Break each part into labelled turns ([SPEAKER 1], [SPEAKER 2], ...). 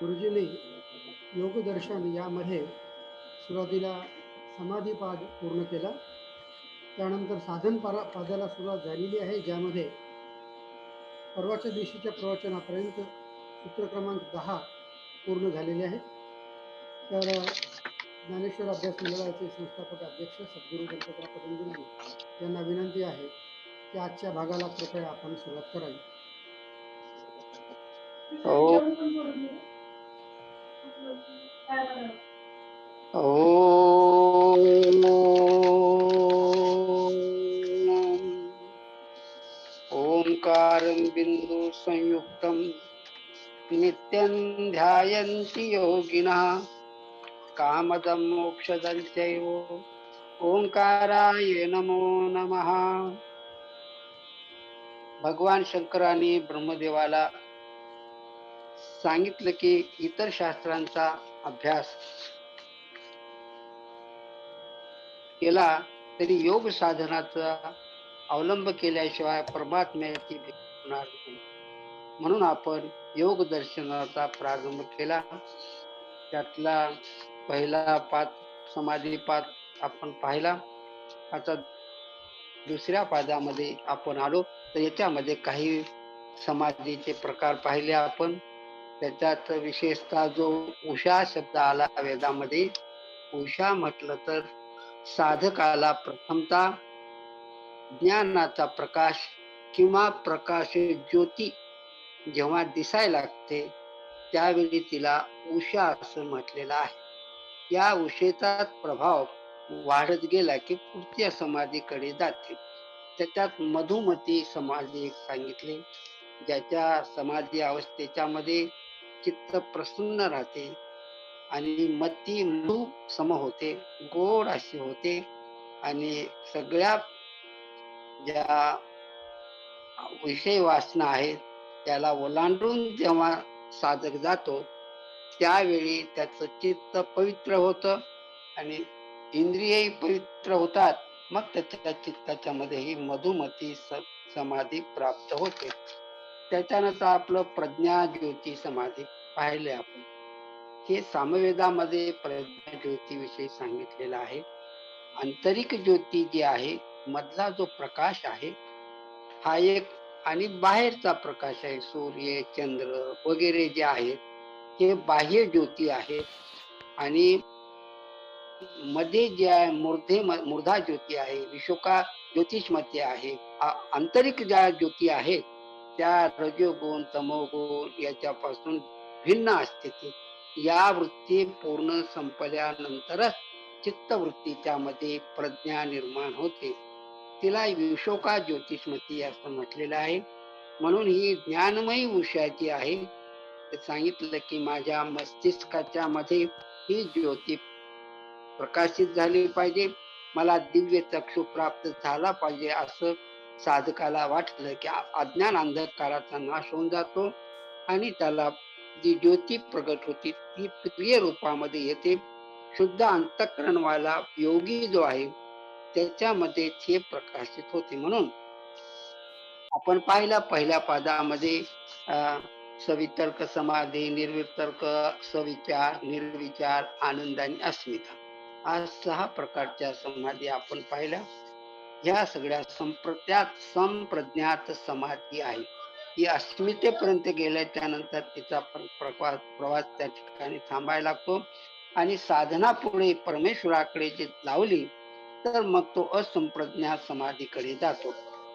[SPEAKER 1] गुरुजींनी योगदर्शन यामध्ये सुरुवातीला समाधीपाद पूर्ण केला. त्यानंतर साधन पारा पादाला सुरुवात झालेली आहे ज्यामध्ये परवाच्या दिवशीच्या प्रवचनापर्यंत सूत्र क्रमांक दहा पूर्ण झालेले आहे. तर ज्ञानेश्वर अभ्यास मंडळाचे संस्थापक अध्यक्ष सद्गुरू गणपतराव पतंजली यांना विनंती आहे की आजच्या भागाला कृपया आपण सुरुवात करावी.
[SPEAKER 2] हो. ओंकारं बिंदु संयुक्तं नित्यं ध्यायन्ति योगिनः कामदं मोक्षदं चैव ओंकाराय नमो नमः। भगवान शंकराने ब्रह्मदेवाला सांगितलं की इतर शास्त्रांचा अभ्यास. केला तरी योग साधनाचा अवलंब केल्याशिवाय परमात्म्याची होणार नाही. म्हणून आपण योग दर्शनाचा प्रारंभ केला. त्यातला पहिला पाद समाधी पाच आपण पाहिला. आता दुसऱ्या पादामध्ये आपण आलो. तर याच्यामध्ये काही समाधीचे प्रकार पाहिले आपण. त्याच्यात विशेषतः जो उषा शब्द आला वेदामध्ये उषा म्हटलं तर साधकाला प्रथमता ज्ञानाचा प्रकाश किंवा प्रकाश ज्योती जेव्हा दिसायला लागते त्यावेळी तिला उषा असं म्हटलेलं आहे. या उषेचा प्रभाव वाढत गेला की पुढच्या समाधीकडे जाते. त्याच्यात मधुमती समाधी एक सांगितले ज्याच्या समाधी अवस्थेच्या मध्ये चित्त प्रसन्न राहते आणि मती मृदू सम होते गोड अशी होते आणि सगळ्या ज्या विषय वासना आहेत त्याला ओलांडून जेव्हा साधक जातो त्यावेळी त्याचं चित्त पवित्र होतं आणि इंद्रियही पवित्र होतात. मग त्याच्या चित्ताच्या मध्ये ही मधुमती समाधी प्राप्त होते. त्याच्यानंतर आपलं प्रज्ञा ज्योती समाधी पाहिले आपण. हे सामवेदामध्ये प्रज्ञा ज्योतीविषयी सांगितलेलं आहे. आंतरिक ज्योती जी आहे मधला जो प्रकाश आहे हा एक आणि बाहेरचा प्रकाश आहे सूर्य चंद्र वगैरे जे आहेत हे बाह्य ज्योती आहेत. आणि मध्ये जे आहे मूर्धे मूर्धा ज्योती आहे विशोका ज्योतिषमध्ये आहे आंतरिक ज्या ज्योती आहेत त्या रजोगुण तमोगुण याच्यापासून भिन्न असते ती. या वृत्ती पूर्ण संपल्यानंतरच चित्तवृत्ती त्यामध्ये प्रज्ञा निर्माण होते. तिला विशोका ज्योतिषमती असं म्हटलेलं आहे. म्हणून ही ज्ञानमयी विषयाची आहे. सांगितलं की माझ्या मस्तिष्काच्या मध्ये ही ज्योती प्रकाशित झाली पाहिजे. मला दिव्य चक्षु प्राप्त झाला पाहिजे असं साधकाला वाटलं की अज्ञान अंधकाराचा नाश होऊन जातो आणि त्याला जी ज्योती प्रगट होती ती प्रिय रूपामध्ये येते. शुद्ध अंतकरणवाला योगी जो आहे त्याच्यामध्ये ते प्रकाशित होते म्हणून. आपण पाहिला पहिल्या पादामध्ये सवितर्क समाधी निर्वितर्क सविचार निर्विचार आनंद आणि अस्मिता. आज सहा प्रकारच्या समाधी आपण पाहिल्या. ह्या सगळ्या संप्रत्यात संप्रज्ञात समाधी आहे. ही अस्मितेपर्यंत गेल्याच्या त्यानंतर तिचा प्रवास प्रवास त्या ठिकाणी थांबायला लागतो. आणि साधना पुढे परमेश्वराकडे जे लावली तर मग तो असंप्रज्ञा समाधीकडे जातो.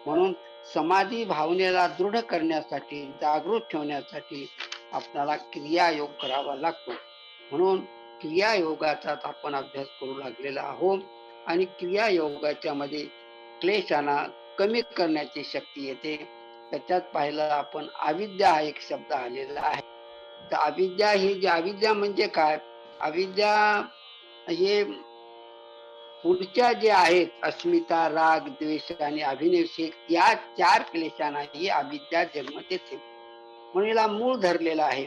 [SPEAKER 2] म्हणून समाधी भावनेला दृढ करण्यासाठी जागृत ठेवण्यासाठी आपल्याला क्रियायोग करावा लागतो. म्हणून क्रियायोगाचाच आपण अभ्यास करू लागलेला आहोत. आणि क्रियायोगाच्या मध्ये क्लेशांना कमी करण्याची शक्ती येते. त्याच्यात पाहिलं आपण अविद्या हा एक शब्द आलेला आहे. तर अविद्या ही जी अविद्या म्हणजे काय? अविद्या हे पुढच्या जे आहेत अस्मिता राग द्वेष आणि अभिनिवेश या चार क्लेशांना ही अविद्या जन्म देते. म्हणून याला मूळ धरलेलं आहे.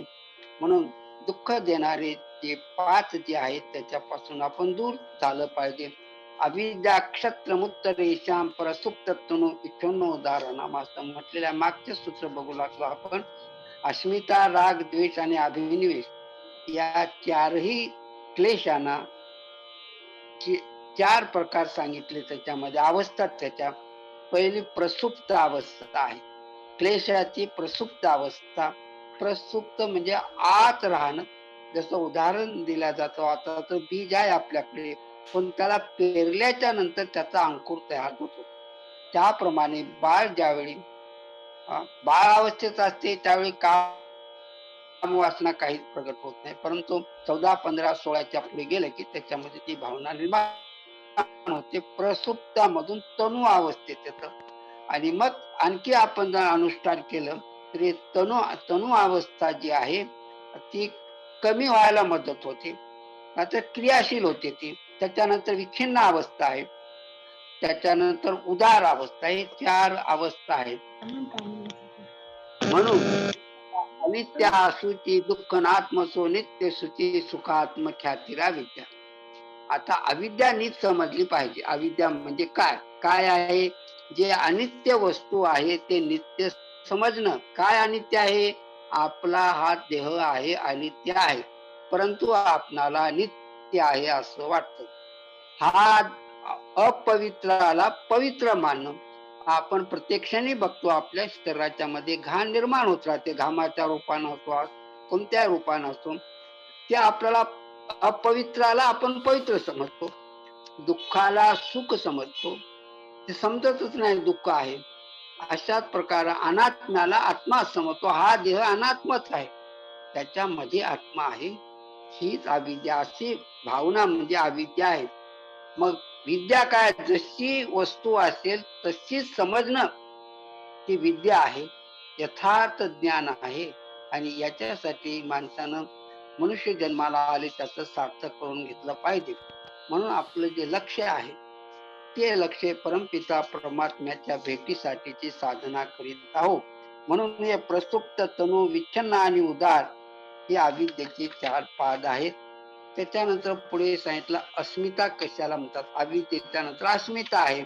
[SPEAKER 2] म्हणून दुःख देणारे जे पाच जे आहेत त्याच्यापासून आपण दूर झालं पाहिजे. अविद्या परसुप्तत्वनु मुक्त रेशाम असं म्हटलेल्या मागचे सूत्र बघू लागलो आपण. अस्मिता राग द्वेष आणि अभिनिवेश या चारही क्लेशांना चार प्रकार सांगितले त्याच्यामध्ये. अवस्था त्याच्या पहिली प्रसुप्त अवस्था आहे. क्लेशाची प्रसुप्त अवस्था. प्रसुप्त म्हणजे आत राहणं. जसं उदाहरण दिलं जातो. आता तर बीज आहे आपल्याकडे. पण त्याला पेरल्याच्या नंतर त्याचा अंकुर तयार होतो. त्याप्रमाणे बाळ ज्यावेळी बाळ अवस्थेत असते त्यावेळी काम वासना काहीच प्रगट होत नाही. परंतु चौदा पंधरा सोळाच्या पुढे गेलं की त्याच्यामध्ये ती भावना निर्माण होते. प्रसुप्तामधून तनु अवस्थेत येत. आणि मग आणखी आपण जर अनुष्ठान केलं तरी तनु तनु अवस्था जी आहे ती कमी व्हायला मदत होते. आता क्रियाशील होते ती. त्याच्यानंतर विखिन्न अवस्था आहे. त्याच्यानंतर उदार अवस्था आहे. चार अवस्था आहेत. म्हणून अनित्य असुची दुःख नात्मसो नित्य सुची सुखात्म ख्यातीरा विद्या. आता अविद्या नीट समजली पाहिजे. अविद्या म्हणजे काय? काय आहे? जे अनित्य वस्तू आहे ते नित्य समजणं. काय अनित्य आहे? आपला हा देह आहे अनित्य आहे. परंतु आपणाला नित्य आहे असं वाटत. हा अपवित्राला पवित्र मानणं. आपण प्रत्यक्षाने बघतो आपल्या शरीराच्या मध्ये घाण निर्माण होत राहते. घामाच्या रूपानं असो कोणत्या रूपानं असो ते आपल्याला अपवित्राला आपण पवित्र समजतो. दुःखाला सुख समजतो. ते समजतच नाही दुःख आहे. अशाच प्रकारे अनात्म्याला आत्मा समजतो. हा देह अनात्मच आहे. त्याच्यामध्ये आत्मा आहे. हीच अविद्या अशी भावना म्हणजे अविद्या आहे. मग विद्या काय? जशी वस्तू असेल तशी समजणं ती विद्या आहे. यथार्थ ज्ञान आहे. आणि याच्यासाठी माणसानं मनुष्य जन्माला आले त्याचं सार्थक करून घेतलं पाहिजे. म्हणून आपलं जे लक्ष आहे ते लक्ष परमपिता परमात्म्याच्या भेटीसाठीची साधना करीत आहोत. म्हणून हे प्रसुप्त तनु विच्छन्न आणि उदार हे अविद्येचे चार पाद आहेत. त्याच्यानंतर पुढे सांगितलं अस्मिता कशाला म्हणतात? अविद्येच्या नंतर अस्मिता आहे.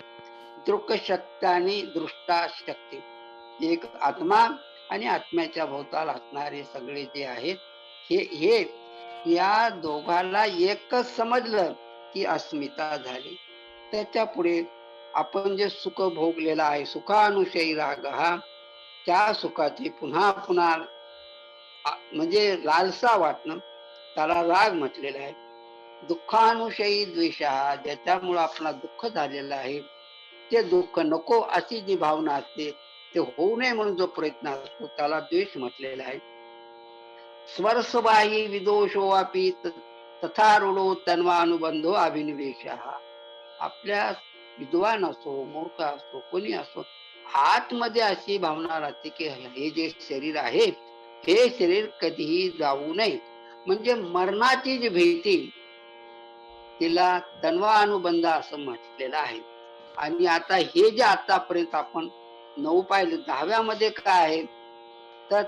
[SPEAKER 2] दृक शक्ती आणि दृष्टा शक्ती एक आत्मा आणि आत्म्याच्या भोवताल असणारे सगळे जे आहेत हे हे या दोघाला एकच समजलं की अस्मिता झाली. त्याच्या पुढे आपण जे सुख भोगलेलं आहे सुखानुषयी राग हा त्या सुखाची पुन्हा पुन्हा म्हणजे लालसा वाटणं त्याला राग म्हटलेला आहे. दुःखानुषयी द्वेष हा ज्याच्यामुळे आपला दुःख झालेलं आहे ते दुःख नको अशी जी भावना असते ते होऊ नये म्हणून जो प्रयत्न असतो त्याला द्वेष म्हटलेला आहे. स्वरसबाही विदोषो वापी तथा रुडो तन्वानुबंधो अभिनिवेश. आपल्या विद्वान असो मूर्ख असो कोणी असो आतमध्ये अशी भावना राहते की हे जे शरीर आहे हे शरीर कधीही जाऊ नये. म्हणजे मरणाची जी भीती तिला तन्वा अनुबंध असं म्हटलेलं आहे. आणि आता हे जे आतापर्यंत आपण नऊ पाहिलं दहाव्यामध्ये काय आहे? तर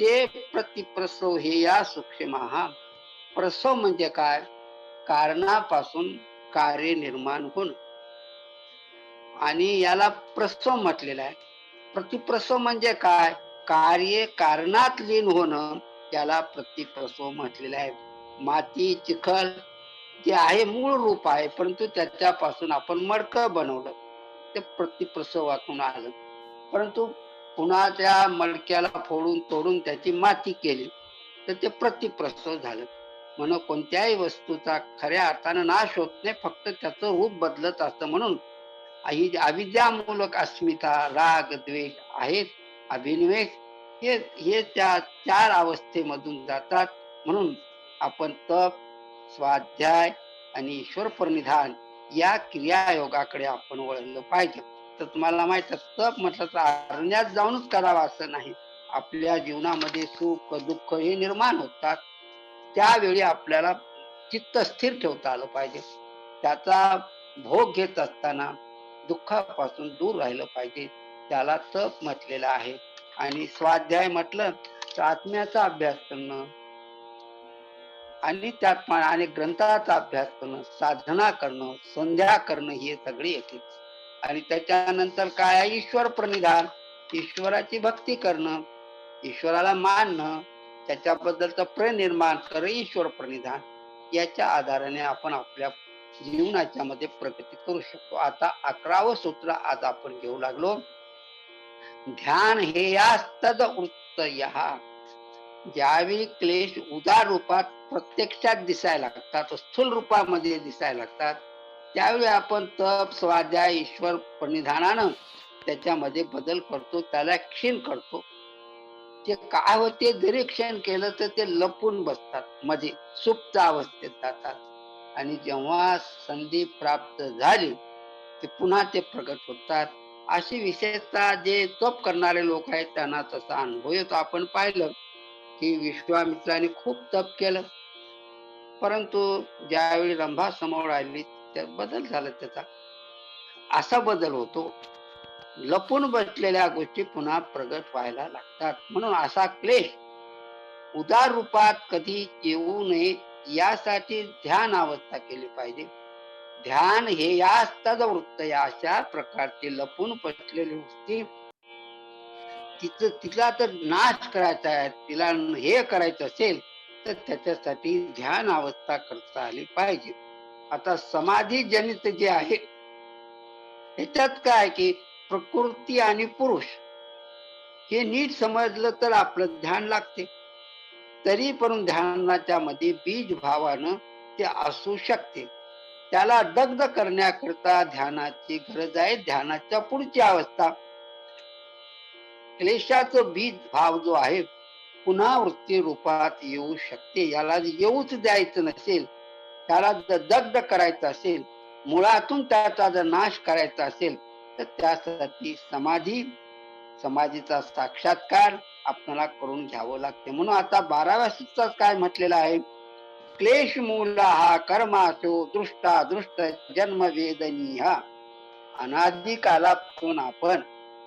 [SPEAKER 2] ते प्रतिप्रसव हे या सूक्ष्म प्रसव म्हणजे काय? कारणापासून कार्य निर्माण होण. आणि याला प्रसव म्हटलेलं आहे. प्रतिप्रसव म्हणजे काय? कार्य कारणात लीन होणं त्याला प्रतिप्रसव म्हटलेलं आहे. माती चिखल जे आहे मूळ रूप आहे परंतु त्याच्यापासून आपण मडक बनवलं. ते प्रतिप्रसवातून आलं. परंतु पुन्हा त्या मडक्याला फोडून तोडून त्याची माती केली तर ते प्रतिप्रसव झालं. म्हणून कोणत्याही वस्तूचा खऱ्या अर्थानं नाश होत नाही फक्त त्याचं रूप बदलत असतं. म्हणून ही अविद्यामूलक अस्मिता राग द्वेष आहेत. अभिनिवेश हे हे त्या चार अवस्थेमधून जातात. म्हणून आपण तप स्वाध्याय आणि ईश्वर परनिधान या क्रियायोगाकडे आपण वळलं पाहिजे. तर तुम्हाला माहीत तप म्हटलं तर अरण्यात जाऊनच करावा असं नाही. आपल्या जीवनामध्ये सुख दुःख हे निर्माण होतात. त्यावेळी आपल्याला चित्त स्थिर ठेवता आलं पाहिजे. त्याचा भोग घेत असताना दुःखापासून दूर राहिलं पाहिजे. त्याला तप म्हटलेला आहे. आणि स्वाध्याय म्हटलं तर आत्म्याचा अभ्यास करणं. आणि त्यात अनेक ग्रंथाचा अभ्यास करणं साधना करणं संध्या करणं हे सगळे येते. आणि त्याच्यानंतर काय आहे? ईश्वर प्रणिधान. ईश्वराची भक्ती करणं ईश्वराला मानणं त्याच्याबद्दलचं प्रेम निर्माण करणं ईश्वर प्रणिधान. याच्या आधाराने आपण आपल्या जीवनाच्या मध्ये प्रगती करू शकतो. आता अकरावं सूत्र आज आपण घेऊ लागलो. ध्यान हे या तद वृत्त ज्यावेळी क्लेश उदार रूपात प्रत्यक्षात दिसायला लागतात स्थूल रूपामध्ये दिसायला लागतात त्यावेळी आपण तप स्वाध्याय ईश्वर परिधानानं त्याच्यामध्ये बदल करतो त्याला क्षीण करतो. ते काय होते जरी क्षण केलं तर ते लपून बसतात मध्ये सुप्त अवस्थेत जातात. आणि जेव्हा संधी प्राप्त झाली की पुन्हा ते प्रकट होतात. अशी विशेषतः जे तप करणारे लोक आहेत त्यांना तसा अनुभव येतो. आपण पाहिलं की विश्वामित्राने खूप तप केलं. परंतु ज्यावेळी रंभा समोर आली त्या बदल झाला त्याचा. असा बदल होतो. लपून बसलेल्या गोष्टी पुन्हा प्रगट व्हायला लागतात. म्हणून असा क्लेश उदार रूपात कधी येऊ नये यासाठी ध्यान अवस्था केली पाहिजे. ध्यान हे या वृत्त या अशा प्रकारचे लपून पसलेली वृत्ती. तिचं तिला तर नाश करायचा आहे तिला हे करायचं असेल तर त्याच्यासाठी ध्यान अवस्था करता आली पाहिजे. आता समाधी जनित जे आहे त्याच्यात काय की प्रकृती आणि पुरुष हे नीट समजलं तर आपलं ध्यान लागते. तरी पण ध्यानाच्या मध्ये बीज भावानं ते असू शकते. त्याला दग्ध करण्याकरता ध्यानाची गरज आहे ध्यानाच्या पुढची अवस्था. क्लेशाचं बीज भाव जो आहे पुन्हा वृत्ती रूपात येऊ शकते. याला येऊच द्यायचं नसेल त्याला जर दग्ध करायचं असेल मुळातून त्याचा जर नाश करायचा असेल तर त्यासाठी समाधी समाधीचा साक्षात्कार आपल्याला करून घ्यावं लागते. म्हणून आता बाराव्या सूत्रात काय म्हटलेलं आहे? क्लेश मूला हा कर्मासो दृष्टा दृष्ट जन्म वेदनी हा अनादी कालापासून आपण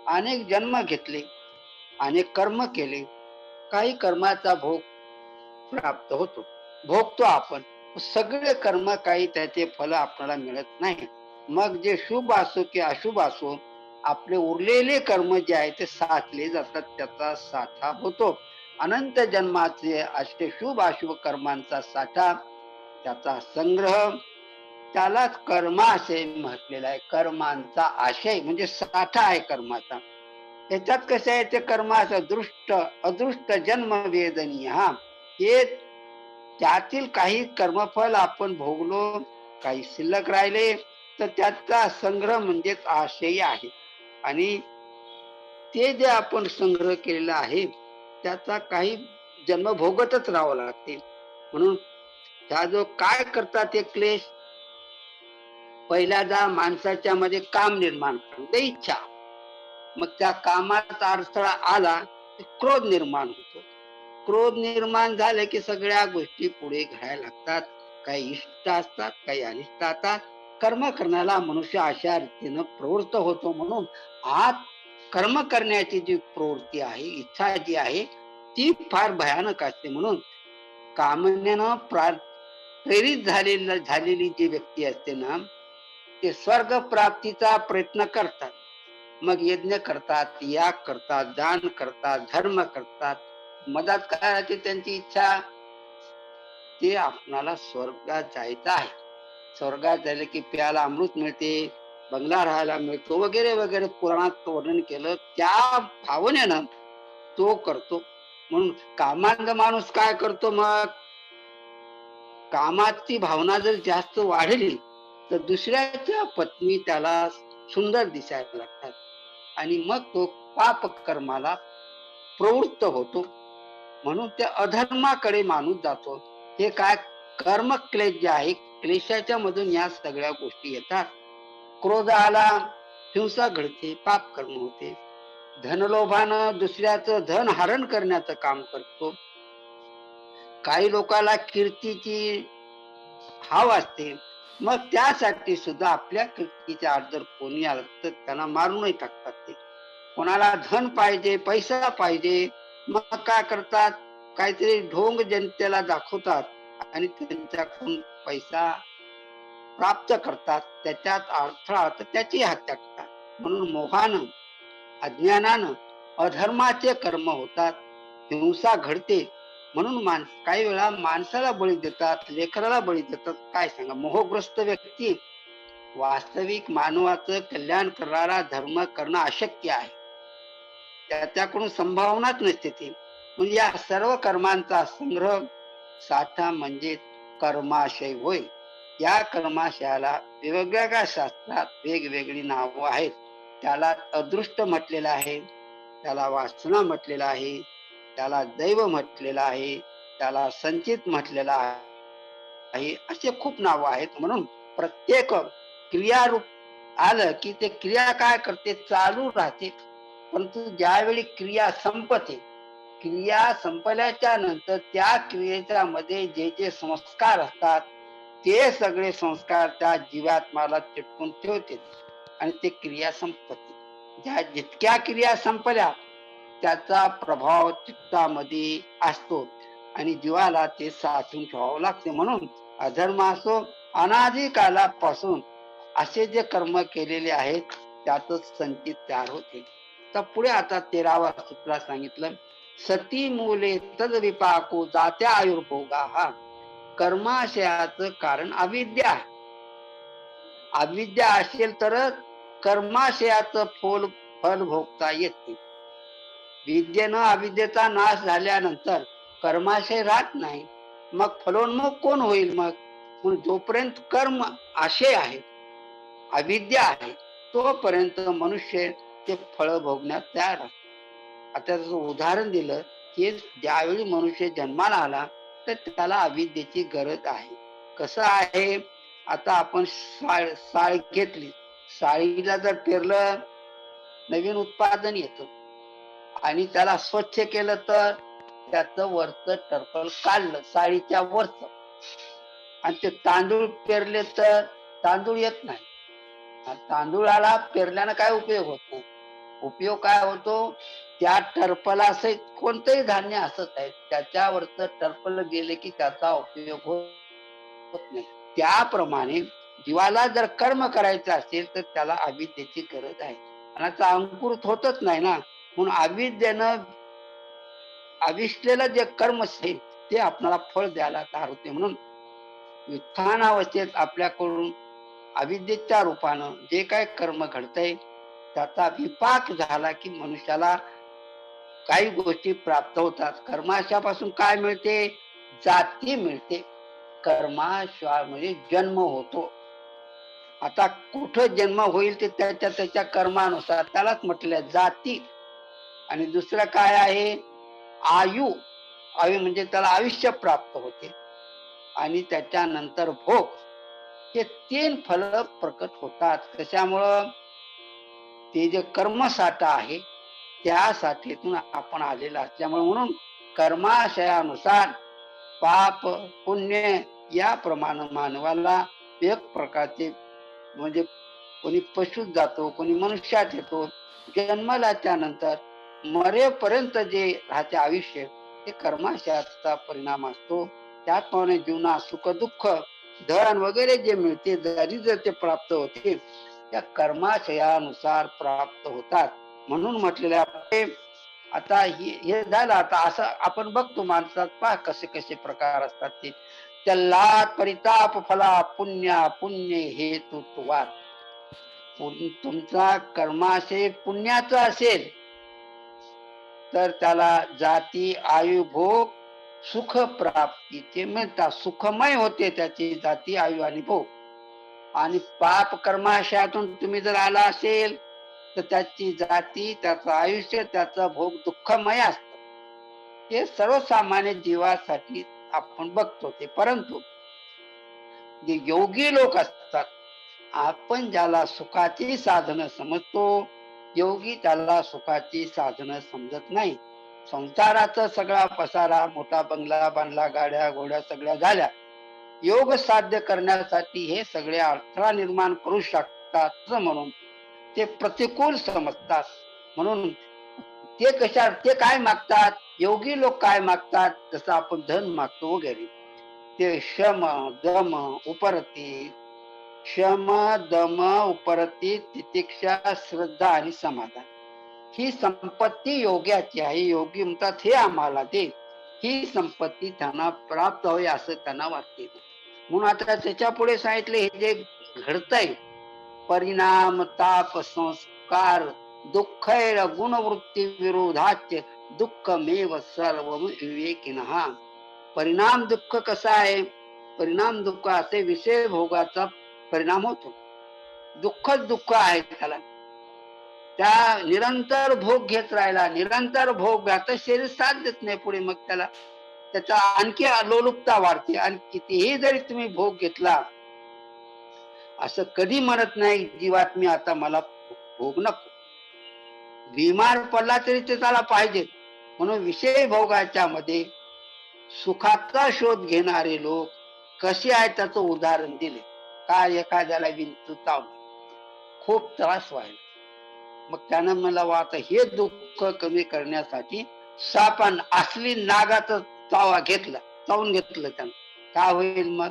[SPEAKER 2] अनेक जन्म घेतले अनेक कर्म केले काही कर्माचा भोग प्राप्त होतो. भोगतो आपण सगळे कर्म काही त्याचे फल आपल्याला मिळत नाही. मग जे शुभ असो की अशुभ असो आपले उरलेले कर्म जे आहे ते साचले जातात त्याचा साठा होतो. अनंत जन्माचे असे शुभ अशुभ कर्मांचा साठा त्याचा संग्रह त्यालाच कर्म असे म्हटलेला आहे. कर्मांचा आशय म्हणजे साठा आहे कर्माचा. त्याच्यात कसे आहे ते कर्माचं दृष्ट अदृष्ट जन्म वेदनीय हा. हे त्यातील काही कर्मफल आपण भोगलो काही शिल्लक राहिले तर त्याचा संग्रह म्हणजेच आशय आहे. आणि ते जे आपण संग्रह केलेला आहे त्याचा काही जन्म भोगतच राहावं लागतील. म्हणून त्या जो काय करतात ते क्लेश पहिल्यांदा माणसाच्या मध्ये काम निर्माण करते इच्छा. मग त्या कामाचा अडथळा आला क्रोध निर्माण होतो. क्रोध निर्माण झाले की सगळ्या गोष्टी पुढे घडायला लागतात. काही इष्ट असतात काही अनिष्ट असतात. कर्म करण्याला मनुष्य अशा रीतीनं प्रवृत्त होतो म्हणून आत कर्म करण्याची जी प्रवृत्ती आहे इच्छा जी आहे ती फार भयानक असते. म्हणून कामनेनं प्रेरित झालेली झालेली जी व्यक्ती असते ना ते स्वर्ग प्राप्तीचा प्रयत्न करतात. मग यज्ञ करतात याग करतात दान करतात धर्म करतात. मदत करायची त्यांची इच्छा ते आपणाला स्वर्गात जायचं आहे. स्वर्गात जायला की प्याला अमृत मिळते बंगला राहायला मिळतो वगैरे वगैरे पुराणात वर्णन केलं. त्या भावनेनं तो करतो. म्हणून कामांध माणूस काय करतो मग? कामाची भावना जर जास्त वाढली तर दुसऱ्याच्या पत्नी त्याला सुंदर दिसायला लागतात. आणि मग तो पाप कर्माला प्रवृत्त होतो. म्हणून त्या अधर्माकडे माणूस जातो. हे काय कर्म क्लेश जे आहे क्लेशाच्या मधून या सगळ्या गोष्टी येतात. क्रोध आला हिंसा घडते पाप कर्म होते. धनलोभानं दुसऱ्याचं धन हरण करण्याचं काम करतो. काही लोकाला कीर्तीची हाव असते. मग त्यासाठी सुद्धा आपल्या कीर्तीच्या आड जर कोणी आलं तर त्यांना मारूनही टाकतात ते. कोणाला धन पाहिजे पैसा पाहिजे मग काय करतात? काहीतरी ढोंग जनतेला दाखवतात आणि त्यांच्याकडून पैसा प्राप्त करतात त्याच्यात अडथळा त्याची हत्या करतात. म्हणून मोहानं अज्ञानानं अधर्माचे कर्म होतात. हिंसा घडते. म्हणून माणस काही वेळा माणसाला बळी देतात लेकराला बळी देतात. काय सांगा? मोहग्रस्त व्यक्ती वास्तविक मानवाचं कल्याण करणारा धर्म करणं अशक्य आहे. त्याच्याकडून संभावनाच नसते ती. म्हणजे या सर्व कर्मांचा संग्रह साठा म्हणजे कर्माशय होय. या कर्माशयाला वेगवेगळ्या शास्त्रात वेगवेगळी नावं आहेत. त्याला अदृष्ट म्हटलेलं आहे त्याला वासना म्हटलेलं आहे त्याला दैव म्हटलेलं आहे त्याला संचित म्हटलेलं आहे असे खूप नावं आहेत. म्हणून प्रत्येक क्रियारूप आलं की ते क्रिया काय करते? चालू राहते. परंतु ज्यावेळी क्रिया संपते क्रिया संपल्याच्या नंतर त्या क्रियेच्या मध्ये जे जे संस्कार असतात ते सगळे संस्कार त्या जीवात्माला चिटकून ठेवते. आणि ते क्रिया संपते ज्या जितक्या क्रिया संपल्या त्याचा प्रभाव चित्तामध्ये असतो. आणि जीवाला ते साचून ठेवावं लागते. म्हणून अधर्म असो अनादी कालापासून असे जे कर्म केलेले आहेत त्यातच संचित तयार होते. तर पुढे आता तेरावा सूत्रात सांगितलं सती मुले तद विपाको जात्या आयुर्भोगा. हा कर्माशयाचं कारण अविद्या. अविद्या असेल तरच कर्माशयाचं फल फल भोगता येते. विद्येनं अविद्येचा नाश झाल्यानंतर कर्माशय राहत नाही. मग फलोन्मुख कोण होईल मग? म्हणून जोपर्यंत कर्म आशय आहे अविद्या आहे तोपर्यंत मनुष्य ते फळ भोगण्यात तयार असतो आता त्याचं उदाहरण दिलं की ज्यावेळी मनुष्य जन्माला आला तर त्याला अविद्येची गरज आहे. कसं आहे? आता आपण साळ साळ घेतली. साळीला जर पेरलं नवीन उत्पादन येतं. आणि त्याला स्वच्छ केलं तर त्याचं वरच टर्पल काढलं साळीच्या वरच. आणि ते तांदूळ पेरले तर तांदूळ येत नाही. तांदूळाला पेरल्यानं काय उपयोग होत? नाही उपयोग काय होतो? त्या टर्पला असे कोणतंही धान्य असत आहे त्याच्यावरच टर्पल गेले की त्याचा उपयोग होत नाही. त्याप्रमाणे जीवाला जर कर्म करायचं असेल तर त्याला अविद्येची गरज आहे. आणि आता अंकुरित होतच नाही ना. म्हणून अविद्येनं अविसलेलं जे कर्म असेल ते आपल्याला फळ द्यायला तयार होते. म्हणून उत्थानावस्थेत आपल्याकडून अविद्येच्या रूपानं जे काय कर्म घडतंय त्याचा विपाक झाला की मनुष्याला काही गोष्टी प्राप्त होतात. कर्माशापासून काय मिळते? जाती मिळते. कर्माशा म्हणजे जन्म होतो. आता कुठं जन्म होईल ते त्याच्या त्याच्या कर्मानुसार. त्यालाच म्हटलं जाती. आणि दुसरं काय आहे? आयु. आयु म्हणजे त्याला आयुष्य प्राप्त होते. आणि त्याच्यानंतर भोग. हे तीन फल प्रकट होतात. कशामुळं? ते जे कर्मसाठा आहे त्या साथीतून आपण आलेला असल्यामुळे म्हणून कर्माशयानुसार पाप पुण्य याप्रमाणे मानवाला एक प्रकारचे म्हणजे कोणी पशुत जातो कोणी मनुष्यात येतो जन्माला त्यानंतर मरेपर्यंत जे राहते आयुष्य ते कर्माशयाचा परिणाम असतो. त्याचप्रमाणे जीवनात सुख दुःख धन वगैरे जे मिळते जरी जर ते प्राप्त होते त्या कर्माशयानुसार प्राप्त होतात. म्हणून म्हटलेले आहे आता हे झालं आता असं आपण बघतो माणसात पहा कसे कसे प्रकार असतात ते. त्याला परिताप फला पुण्या पुण्य हे तुवात. तुमचा कर्माशय पुण्याचा असेल तर त्याला जाती आयु भोग सुख प्राप्तीचे मिळतात. सुखमय होते त्याची जाती आयु आणि भोग. आणि पाप कर्माशयातून तुम्ही जर आला असेल तर त्याची जाती त्याचं आयुष्य त्याचं भोग दुःखमय असत. हे सर्वसामान्य जीवासाठी आपण बघतो ते. परंतु जे योगी लोक असतात आपण ज्याला सुखाची साधनं समजतो योगी त्याला सुखाची साधनं समजत नाही. संसाराचा सगळा पसारा मोठा बंगला बांधला गाड्या घोड्या सगळ्या झाल्या. योग साध्य करण्यासाठी हे सगळे अडथळा निर्माण करू शकतात म्हणून ते प्रतिकूल समजतात. म्हणून ते कशा ते काय मागतात? योगी लोक काय मागतात? जसं आपण धन मागतो वगैरे. ते शम दम उपरती शम दम उपरती तितिक्षा श्रद्धा आणि समाधान. ही संपत्ती योग्याची आहे. योगी म्हणतात हे आम्हाला दे. ही संपत्ती त्यांना प्राप्त व्हावी असं त्यांना वाटते. म्हणून आता त्याच्या पुढे सांगितले हे जे घडतंय परिणाम ताप संस्कार दुःख गुणवृत्ती विरोधाचे दुःखमेव सर्व विवेकिनहा परिणाम दुःख कसा आहे? परिणाम दुःख असे विषय भोगाचा परिणाम होतो. दुःखच दुःख आहे त्याला. त्या निरंतर भोग घेत राहिला. निरंतर भोग आता शरीर साथ देत नाही पुढे मग त्याला. त्याचा आणखी लोलुपता वाढते. आणि कितीही जरी तुम्ही भोग घेतला असं कधी म्हणत नाही जीवात मी आता मला भोग नको. बिमार पडला तरी ते त्याला पाहिजे. म्हणून विषय भोगाच्या मध्ये सुखाचा शोध घेणारे लोक कसे आहे त्याचं उदाहरण दिले. काय एखाद्याला विंचू खूप त्रास व्हायला. मग त्यानं मला वाटत हे दुःख कमी करण्यासाठी सापान असली नागाचा चावा घेतला चावून घेतलं त्यानं. काय होईल मग?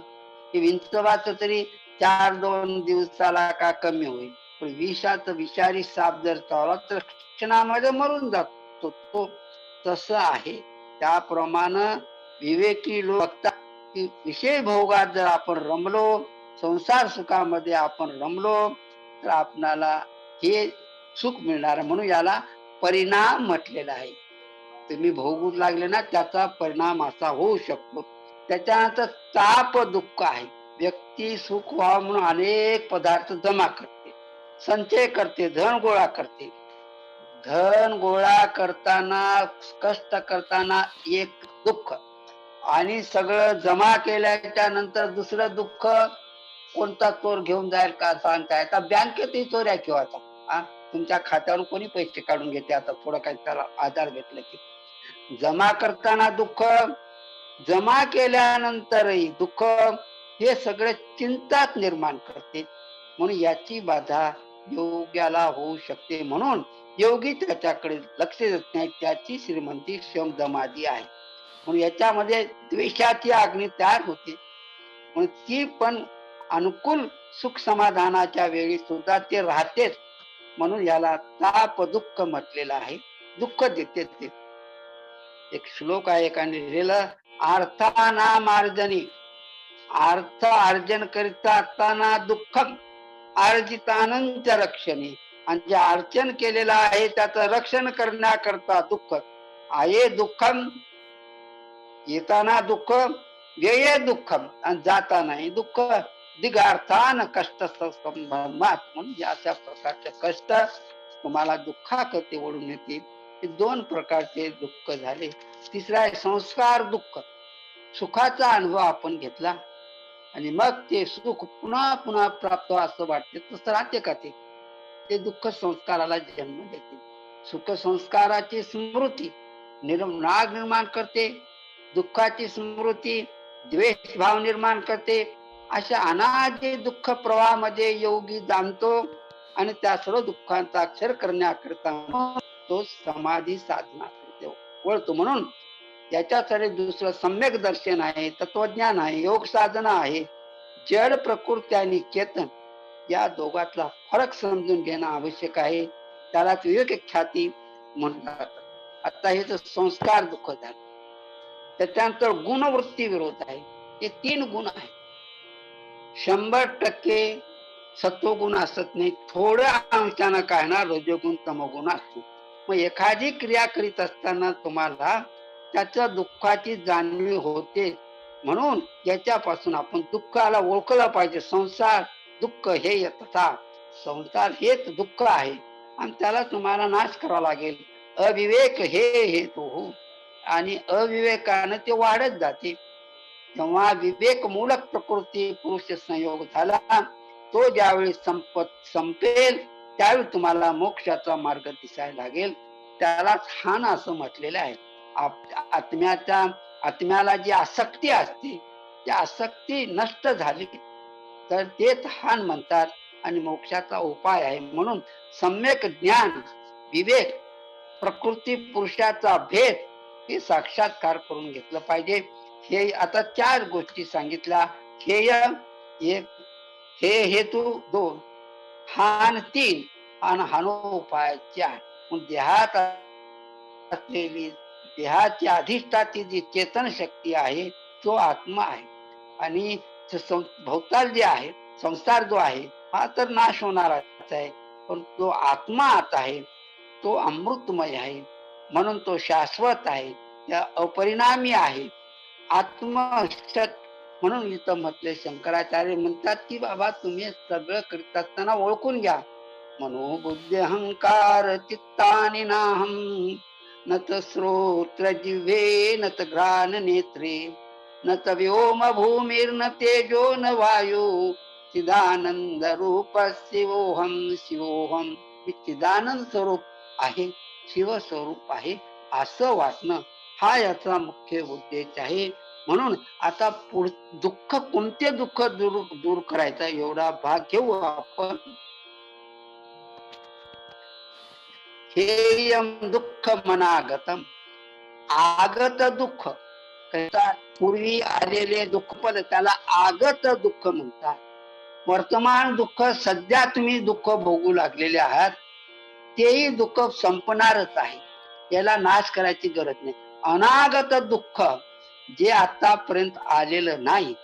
[SPEAKER 2] हे विंचवाच तरी चार दोन दिवसाला का कमी होईल? पण विषाचं विषारी साप जर चावला तर क्षणामध्ये मरून जातो. तो तसं आहे. त्याप्रमाणे विवेकी लोक बघतात की विषय भोगात जर आपण रमलो संसार सुखामध्ये आपण रमलो तर आपणाला हे सुख मिळणार. म्हणून याला परिणाम म्हटलेला आहे. तुम्ही भोगू लागले ना त्याचा परिणाम असा होऊ शकतो. त्याच्यानंतर ताप दुःख आहे. व्यक्ती सुख व्हावं म्हणून अनेक पदार्थ जमा करते. संचय करते धन गोळा करते. धन गोळा करताना कष्ट करताना एक दुःख. आणि सगळं जमा केल्याच्यानंतर दुसरं दुःख कोणता चोर घेऊन जाईल का सांगता आता बँकेतही चोऱ्या किंवा आता तुमच्या खात्यावरून कोणी पैसे काढून घेते? आता थोडं काही त्याला आधार भेटलं की. जमा करताना दुःख जमा केल्यानंतरही दुःख हे सगळं चिंताच निर्माण करते. म्हणून याची बाधा योग्याला होऊ शकते. म्हणून योगी त्याच्याकडे लक्ष देत नाही. त्याची श्रीमंती क्षम आहे. म्हणून याच्यामध्ये द्वेषाची अग्नी तयार होते. म्हणून ती पण अनुकूल सुख समाधानाच्या वेळी सुद्धा ते राहतेच. म्हणून याला ताप दुःख म्हटलेलं आहे. दुःख देते ते. एक श्लोक आहे एकाने लिहिलेलं अर्थानामार्जनी अर्थ अर्जन करिता असताना दुःखम अर्जितानंत रक्षणे. आणि जे अर्चन केलेलं आहे त्याचं रक्षण करण्याकरता दुःख. आहे दुःखम. येताना दुःख व्यय दुःखम. आणि जातानाही दुःख दिगार्थान कष्ट म्हणून अशा प्रकारचे कष्ट तुम्हाला दुःखाकरते ओढून येतील हे दोन प्रकारचे दुःख झाले. तिसरा आहे संस्कार दुःख. सुखाचा अनुभव आपण घेतला. आणि मग ते सुख पुन्हा पुन्हा प्राप्त असं वाटते तसं राहते का ते? ते दुःख संस्काराला जन्म देते. सुख संस्काराची स्मृती नाग निर्माण करते. दुःखाची स्मृती द्वेष भाव निर्माण करते. अशा अनादी दुःख प्रवाहामध्ये योगी जाणतो आणि त्या सर्व दुःखांचा अक्षर करण्याकरता तो समाधी साधना करते. वळतो म्हणून याच्यासाठी दुसरं सम्यक दर्शन आहे तत्वज्ञान आहे योग साधना आहे जड प्रकृती आणि चेतन या दोघातला फरक समजून घेणं आवश्यक आहे. त्यालाच विवेक ख्याती म्हणतात. आता हे तर संस्कार दुःख झालं. त्याच्यानंतर गुणवृत्ती विरोध आहे. हे तीन गुण आहे शंभर टक्के सत्वगुण असत नाही थोड्या अंशानं काय ना रजोगुण तमोगुण असतो. मग एखादी क्रिया करीत असताना तुम्हाला त्याच्या दुःखाची जाणीव होते. म्हणून याच्यापासून आपण दुःखाला ओळखलं पाहिजे. संसार दुःख हे तथा संसार हेच दुःख आहे. आणि त्याला तुम्हाला नाश करावा लागेल. अविवेक हे हेतू. हो आणि अविवेकानं ते वाढत जाते. जेव्हा विवेक मूलक प्रकृती पुरुष संयोग झाला तो ज्यावेळी संपत संपेल त्यावेळी तुम्हाला मोक्षाचा मार्ग दिसायला लागेल. त्यालाच छान असं म्हटलेलं आहे. आत्म्याच्या आत्म्याला जी आसक्ती असते ती आसक्ती नष्ट झाली तर तेच हान म्हणतात आणि मोक्षाचा उपाय आहे. म्हणून सम्यक ज्ञान विवेक प्रकृती पुरुषाचा भेद हे साक्षात्कार करून घेतलं पाहिजे. हे आता चार गोष्टी सांगितल्या. हेय एक हे हेतू दोन हान तीन आणि हानोपाय चार. देहात असलेली देहाची अधिष्ठाती जी चेतन शक्ती आहे तो आत्मा आहे. आणि भोवताल जे आहे संसार जो आहे हा तर नाश होणाराच आहे. पण जो आत्मा आत आहे तो अमृतमय आहे. म्हणून तो शाश्वत आहे. त्या अपरिणामी आहे. आत्मशत म्हणून इथं म्हटले शंकराचार्य म्हणतात की बाबा तुम्ही सगळं करत असताना ओळखून घ्या. मनोबुद्धी अहंकार चित्तानि नाहम न त न त नेत्रे न त व्योम भूमिर्न तेजो न वायु चिदानंद रूप शिवोहम शिवोहम मी चिदानंद स्वरूप आहे शिव स्वरूप आहे असं वाटणं हा याचा मुख्य उद्देश आहे. म्हणून आता पुढ दुःख कोणते दुःख दूर दूर करायचा एवढा भाग घेऊ आपण. हेयम दुःख मनागतम आगत दुःख पूर्वी आलेले दुःख पद त्याला आगत दुःख म्हणतात. वर्तमान दुःख सध्या तुम्ही दुःख भोगू लागलेले आहात तेही दुःख संपणारच आहे. याला नाश करायची गरज नाही. अनागत दुःख जे आतापर्यंत आलेलं नाही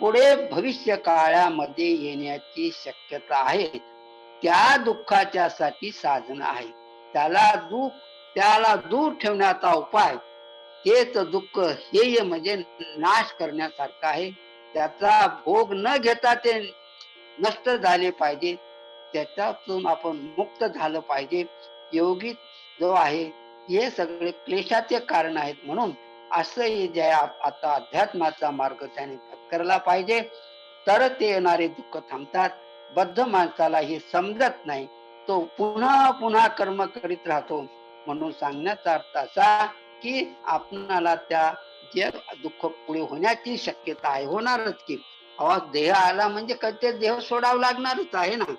[SPEAKER 2] पुढे भविष्य काळामध्ये येण्याची शक्यता आहे. त्या दुःखाच्या साठी साधन आहे त्याला दुःख त्याला दूर ठेवण्याचा उपाय हेच दुःख हेय म्हणजे नाश करण्यासारखं आहे. त्याचा भोग न घेता ते नष्ट झाले पाहिजे. त्याच्यातून आपण मुक्त झालं पाहिजे. योगी जो आहे हे सगळे क्लेशाचे कारण आहेत म्हणून असंही जे आता अध्यात्माचा मार्ग त्याने पत्करला पाहिजे. तर ते येणारे दुःख थांबतात. बद्ध माणसाला हे समजत नाही. तो पुन्हा पुन्हा कर्म करीत राहतो. म्हणून सांगण्याचा अर्थ असा की आपणाला त्या जे दुःख पुढे होण्याची शक्यता आहे होणारच की. अहो देह आला म्हणजे ते देह सोडावं लागणारच आहे ना.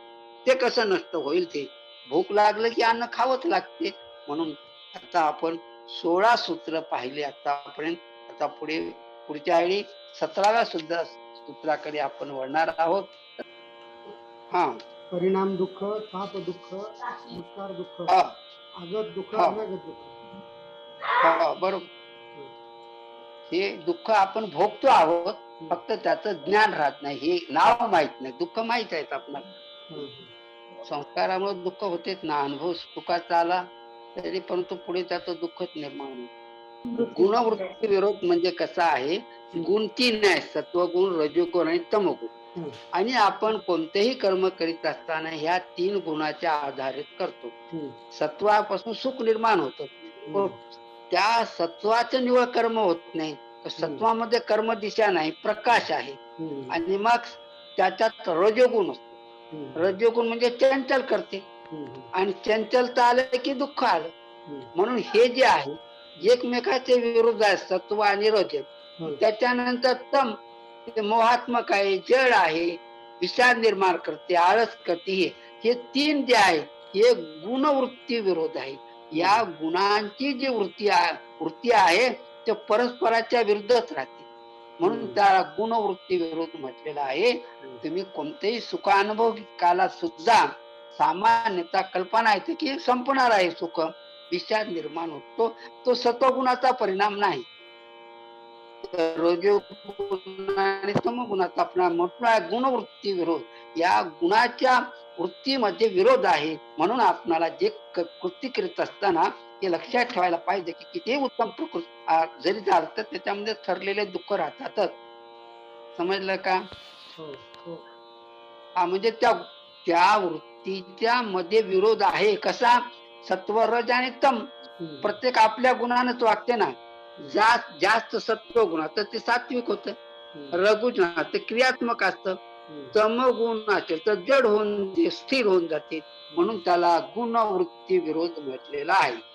[SPEAKER 2] ते कसं नष्ट होईल ते? भूक लागलं की अन्न खावंच लागते. म्हणून आता आपण सोळा सूत्र पाहिले आतापर्यंत. आता पुढे पुढच्या वेळी सतराव्या सुद्धा सूत्राकडे आपण वळणार आहोत. हा.
[SPEAKER 1] परिणाम दुःख ताप दुःख संस्कार दुःख
[SPEAKER 2] हा,
[SPEAKER 1] आगत दुःख
[SPEAKER 2] हा.
[SPEAKER 1] अनागत दुःख
[SPEAKER 2] हा, बरोबर हे दुःख आपण भोगतो आहोत फक्त त्याचं ज्ञान राहत नाही हे नाव माहीत नाही दुःख माहीत आहेत आपल्याला. संस्कारामुळे दुःख होतेच ना अनुभव सुखाचा आला तरी परंतु पुढे त्याचं दुःखच निर्माण गुणवृत्ती विरोध म्हणजे कसा आहे गुण तीन आहे सत्वगुण रजोगुण आणि तमगुण. आणि आपण कोणतेही कर्म करीत असताना ह्या तीन गुणाच्या आधारित करतो. सत्वापासून सुख निर्माण होतं. त्या सत्वाचं निवड कर्म होत नाही तर सत्वामध्ये कर्म दिशा नाही प्रकाश आहे. आणि मग त्याच्यात रजोगुण असतो. रजोगुण म्हणजे चंचल करते. आणि चंचलता आलं की दुःख आलं. म्हणून हे जे आहे एकमेकाचे विरोध आहे सत्व आणि रजत
[SPEAKER 1] हं.
[SPEAKER 2] त्याच्यानंतर तम ते मोहात्मक आहे जड आहे विषाद निर्माण करते आळस करते हे हे तीन जे आहे हे गुणवृत्ती विरोध आहे. या गुणांची जी वृत्ती आहे वृत्ती आहे ते परस्पराच्या विरुद्धच राहते. म्हणून. त्याला गुणवृत्ती विरोध म्हटलेला आहे. तुम्ही कोणतेही सुखानुभव काला सुद्धा सामान्यता कल्पना येते की संपणार आहे सुख. विषाद निर्माण होतो. तो सत्वगुणाचा परिणाम नाही. रजोगुण आणि तमगुणाचा परिणाम मोठा गुणवृत्ती विरोध या गुणाच्या वृत्तीमध्ये विरोध आहे म्हणून आपणाला जे कृती करीत असताना हे लक्षात ठेवायला पाहिजे की किती उत्तम प्रकृती जरी झालं तर त्याच्यामध्ये ठरलेले दुःख राहतातच समजलं का
[SPEAKER 1] हो. हो.
[SPEAKER 2] हा म्हणजे त्या त्या वृत्तीच्या मध्ये विरोध आहे कसा सत्व रज आणि तम. प्रत्येक आपल्या गुणानंच वागते ना जास्त जास्त सत्व गुण तर ते सात्विक होत. रघुगुण ते क्रियात्मक असतं. तमगुण असेल तर जड होऊन स्थिर होऊन जाते म्हणून त्याला गुणवृत्ती विरोध म्हटलेला आहे